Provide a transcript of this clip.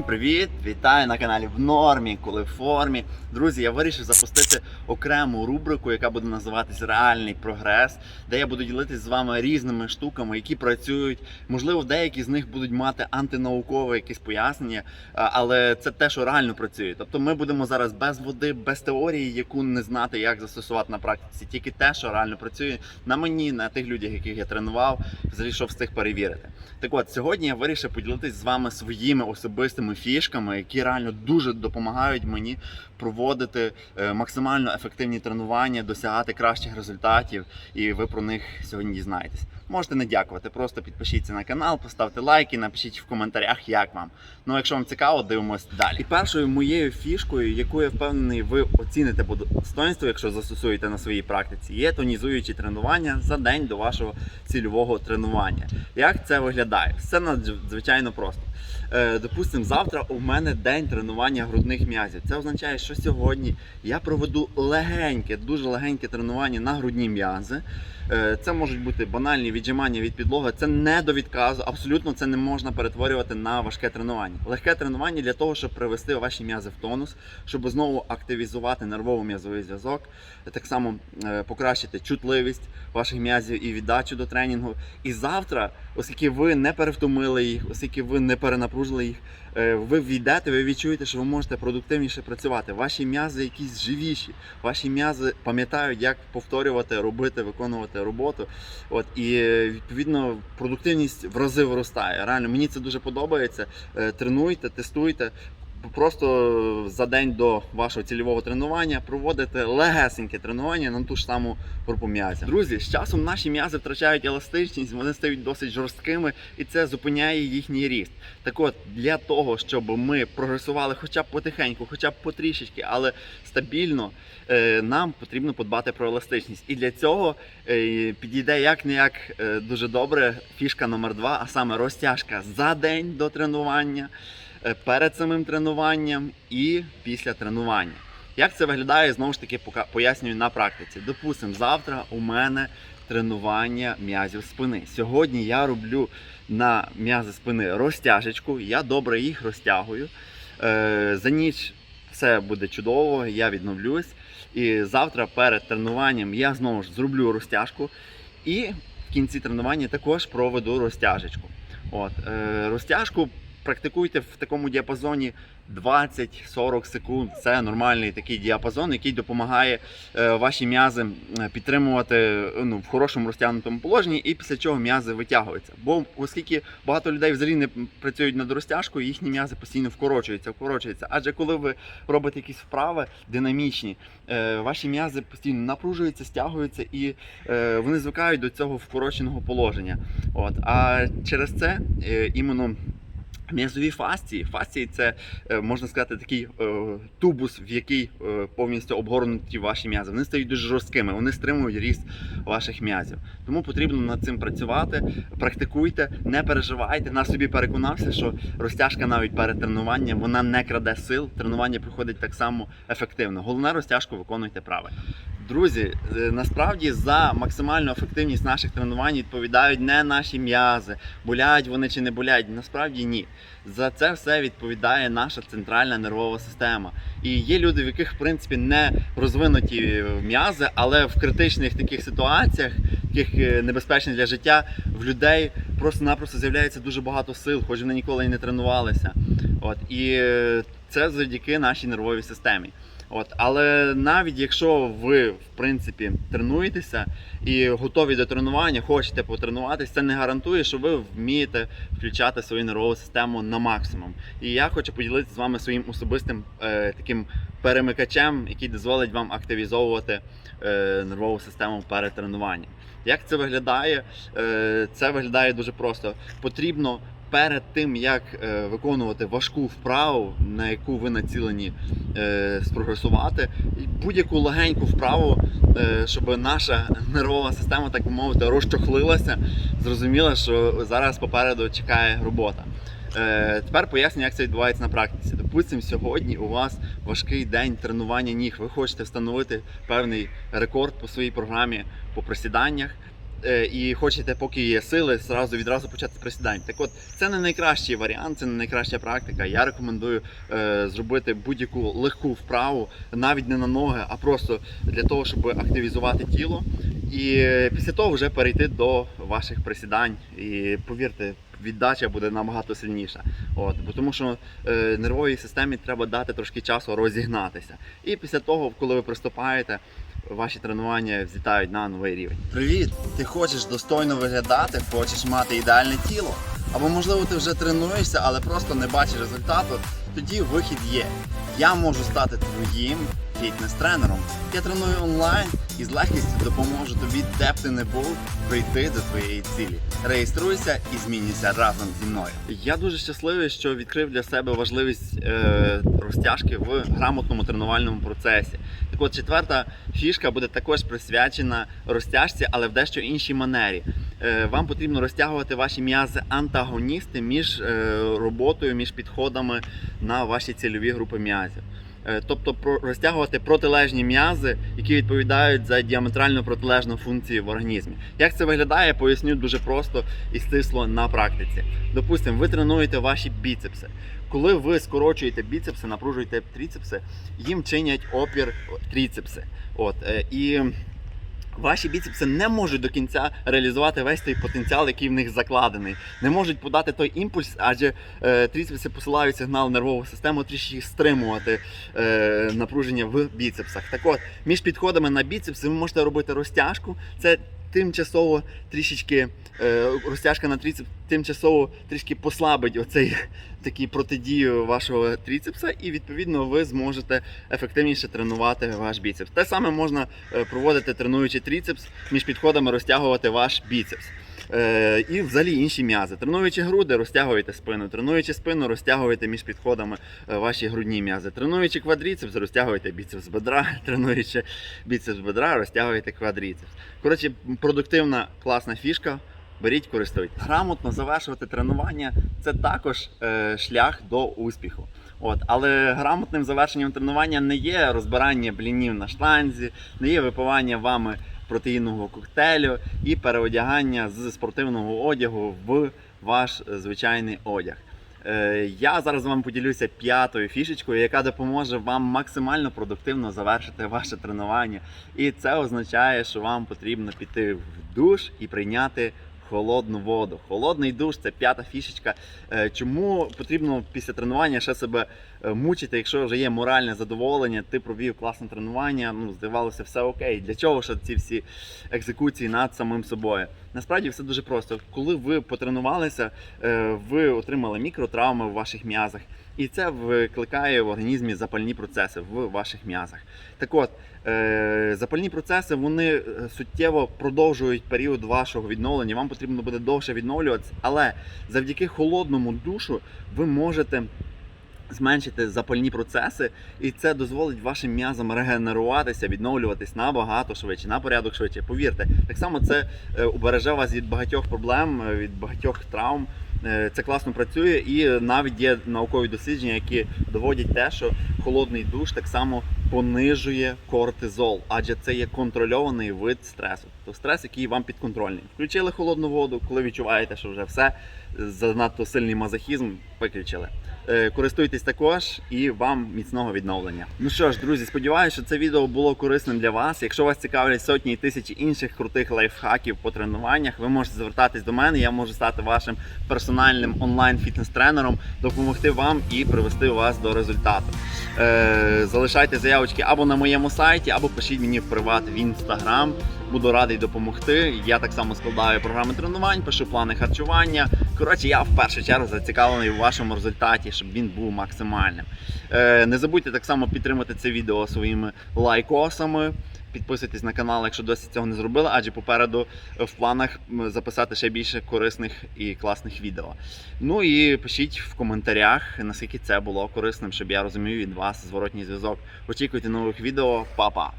Всім привіт! Вітаю на каналі в нормі, коли в формі. Друзі, я вирішив запустити окрему рубрику, яка буде називатись Реальний прогрес, де я буду ділитися з вами різними штуками, які працюють. Можливо, деякі з них будуть мати антинаукове якесь пояснення, але це те, що реально працює. Тобто ми будемо зараз без води, без теорії, яку не знати, як застосувати на практиці. Тільки те, що реально працює на мені, на тих людях, яких я тренував, взагалі що встиг перевірити. Так от, сьогодні я вирішив поділитися з вами своїми особистими фішками, які реально дуже допомагають мені проводити е, максимально ефективні тренування, досягати кращих результатів, і ви про них сьогодні дізнаєтесь. Можете не дякувати, просто підпишіться на канал, поставте лайки, напишіть в коментарях, як вам. Ну, якщо вам цікаво, дивимось далі. І першою моєю фішкою, яку я впевнений, ви оціните по достоинству, якщо застосуєте на своїй практиці, є тонізуючі тренування за день до вашого цільового тренування. Як це виглядає? Все надзвичайно просто. Е, Допустимо, завтра у мене день тренування грудних м'язів. Це означає, що сьогодні я проведу легеньке, дуже легеньке тренування на грудні м'язи. Е, Це можуть бути банальні віджимання від підлоги. Це не до відказу. Абсолютно це не можна перетворювати на важке тренування. Легке тренування для того, щоб привести ваші м'язи в тонус, щоб знову активізувати нервово-м'язовий зв'язок, так само е, покращити чутливість ваших м'язів і віддачу до тренінгу. І завтра, оскільки ви не перевтомили їх, оскільки ви не перенапружили їх, е, ви війдете, ви відчуєте, що ви можете продуктивніше працювати. Ваші м'язи якісь живіші, ваші м'язи пам'ятають, як повторювати, робити, виконувати роботу. От і відповідно продуктивність в рази виростає. Реально, мені це дуже подобається. Е, Тренуйте, тестуйте. Просто за день до вашого цільового тренування проводите легесеньке тренування на ту ж саму групу м'язів. Друзі, з часом наші м'язи втрачають еластичність, вони стають досить жорсткими, і це зупиняє їхній ріст. Так от, для того, щоб ми прогресували хоча б потихеньку, хоча б потрішечки, але стабільно, е, нам потрібно подбати про еластичність. І для цього е, підійде як не як дуже добре фішка номер два, а саме розтяжка за день до тренування е, перед самим тренуванням і після тренування. Як це виглядає, знову ж таки пояснюю на практиці. Допустимо, завтра у мене тренування м'язів спини. Сьогодні я роблю на м'язи спини розтяжечку, я добре їх розтягую. Е, За ніч все буде чудово, я відновлюсь. І завтра перед тренуванням я знову ж зроблю розтяжку. І в кінці тренування також проведу розтяжечку. От, е, розтяжку практикуйте в такому діапазоні 20-40 секунд. Це нормальний такий діапазон, який допомагає е, ваші м'язи е, підтримувати е, ну, в хорошому розтягнутому положенні, і після чого м'язи витягуються. Бо оскільки багато людей взагалі не працюють над розтяжкою, їхні м'язи постійно вкорочуються, вкорочуються. Адже коли ви робите якісь вправи динамічні, ваші м'язи постійно напружуються, стягуються і вони звикають до цього вкороченого положення. От. А через це іменно М'язові фасції. Фасції це е, можна сказати такий е, тубус, в який е, повністю обгорнуті ваші м'язи. Вони стають дуже жорсткими, вони стримують ріст ваших м'язів. Тому потрібно над цим працювати. Практикуйте, не переживайте. На собі переконався, що розтяжка навіть перед тренуванням вона не краде сил. Тренування проходить так само ефективно. Головне розтяжку виконуйте правильно. Друзі, е, насправді за максимальну ефективність наших тренувань відповідають не наші м'язи, болять вони чи не болять. Насправді ні. За це все відповідає наша центральна нервова система. І є люди, в яких в принципі не розвинуті м'язи, але в критичних таких ситуаціях, таких е, небезпечних для життя, в людей просто-напросто з'являється дуже багато сил, хоч вони ніколи і не тренувалися. От і е, це завдяки нашій нервовій системі. От, але навіть якщо ви в принципі тренуєтеся і готові до тренування, хочете потренуватися, це не гарантує, що ви вмієте включати свою нервову систему на максимум. І я хочу поділитися з вами своїм особистим е, таким перемикачем, який дозволить вам активізовувати е, нервову систему перед тренуванням. Як це виглядає? Е, це виглядає дуже просто. Потрібно перед тим, як е, виконувати важку вправу, на яку ви націлені е, спрогресувати, будь-яку легеньку вправу, е, щоб наша нервова система, так би мовити, розчохлилася, зрозуміла, що зараз попереду чекає робота. Тепер поясню, як це відбувається на практиці. Допустимо, сьогодні у вас важкий день тренування ніг. Ви хочете встановити певний рекорд по своїй програмі по присіданнях. Е, і хочете, поки є сили, зразу відразу почати присідань. Так от, це не найкращий варіант, це не найкраща практика. Я рекомендую е, зробити будь-яку легку вправу, навіть не на ноги, а просто для того, щоб активізувати тіло. І після того вже перейти до ваших присідань. І повірте, віддача буде набагато сильніша. От, бо тому що е, нервовій системі треба дати трошки часу розігнатися. І після того, коли ви приступаєте, ваші тренування взлітають на новий рівень. Привіт! Ти хочеш достойно виглядати, хочеш мати ідеальне тіло? Або можливо ти вже тренуєшся, але просто не бачиш результату. Тоді вихід є. Я можу стати твоїм фітнес-тренером. Я треную онлайн і з легкістю допоможу тобі, де б ти не був, прийти до твоєї цілі. Реєструйся і змінюйся разом зі мною. Я дуже щасливий, що відкрив для себе важливість е, розтяжки в грамотному тренувальному процесі. От четверта фішка буде також присвячена розтяжці, але в дещо іншій манері. Е, Вам потрібно розтягувати ваші м'язи антагоністи між е, роботою, між підходами на ваші цільові групи м'язів. Е, Тобто розтягувати протилежні м'язи, які відповідають за діаметрально протилежну функцію в організмі. Як це виглядає, поясню дуже просто і стисло на практиці. Допустимо, ви тренуєте ваші біцепси. Коли ви скорочуєте біцепси, напружуєте тріцепси, їм чинять опір тріцепси. От, е, і Ваші біцепси не можуть до кінця реалізувати весь той потенціал, який в них закладений. Не можуть подати той імпульс, адже е, тріцепси посилають сигнал нервову систему трішки стримувати е, напруження в біцепсах. Так от, між підходами на біцепси ви можете робити розтяжку. Це тимчасово трішечки е, розтяжка на тріцепс тимчасово трішки послабить оцей такий протидію вашого тріцепса, і відповідно ви зможете ефективніше тренувати ваш біцепс. Те саме можна е, проводити, тренуючи тріцепс, між підходами розтягувати ваш біцепс. Е, і взагалі інші м'язи. Тренуючи груди, розтягуєте спину. Тренуючи спину, розтягуєте між підходами е, ваші грудні м'язи. Тренуючи квадріцепс, розтягуєте біцепс бедра. Тренуючи біцепс бедра, розтягуєте квадріцепс. Коротше, продуктивна класна фішка. Беріть, користуйтесь. Грамотно завершувати тренування це також е, шлях до успіху. От, але грамотним завершенням тренування не є розбирання блінів на штанзі, не є випивання вами протеїнового коктейлю і переодягання з спортивного одягу в ваш звичайний одяг. Е, Я зараз вам поділюся п'ятою фішечкою, яка допоможе вам максимально продуктивно завершити ваше тренування. І це означає, що вам потрібно піти в душ і прийняти холодну воду. Холодний душ це п'ята фішечка. Е, Чому потрібно після тренування ще себе е, мучити, якщо вже є моральне задоволення, ти провів класне тренування, ну здавалося, все окей. Для чого ж ці всі екзекуції над самим собою? Насправді все дуже просто. Коли ви потренувалися, е, ви отримали мікротравми в ваших м'язах, і це викликає в організмі запальні процеси в ваших м'язах. Так от, запальні процеси вони е, суттєво продовжують період вашого відновлення. Вам потрібно буде довше відновлюватися, але завдяки холодному душу ви можете зменшити запальні процеси, і це дозволить вашим м'язам регенеруватися, відновлюватись набагато швидше, на порядок швидше. Повірте, так само це е, убереже вас від багатьох проблем, е, від багатьох травм. Е, Це класно працює, і навіть є наукові дослідження, які доводять те, що холодний душ так само понижує кортизол, адже це є контрольований вид стресу. Тобто стрес, який вам підконтрольний. Включили холодну воду, коли відчуваєте, що вже все занадто сильний мазохізм, виключили. Е, Користуйтесь також і вам міцного відновлення. Ну що ж, друзі, сподіваюся, що це відео було корисним для вас. Якщо вас цікавлять сотні і тисячі інших крутих лайфхаків по тренуваннях, ви можете звертатись до мене. Я можу стати вашим персональним онлайн фітнес-тренером, допомогти вам і привести вас до результату. Е, залишайте заявочки або на моєму сайті, або пишіть мені в приват в інстаграм. Буду радий допомогти. Я так само складаю програми тренувань, пишу плани харчування. Коротше, я в першу чергу зацікавлений у вашому результаті, щоб він був максимальним. Е, не забудьте так само підтримати це відео своїми лайкосами. Підписуйтесь на канал, якщо досі цього не зробили, адже попереду в планах записати ще більше корисних і класних відео. Ну і пишіть в коментарях, наскільки це було корисним, щоб я розумів від вас зворотній зв'язок. Очікуйте нових відео, Па-па!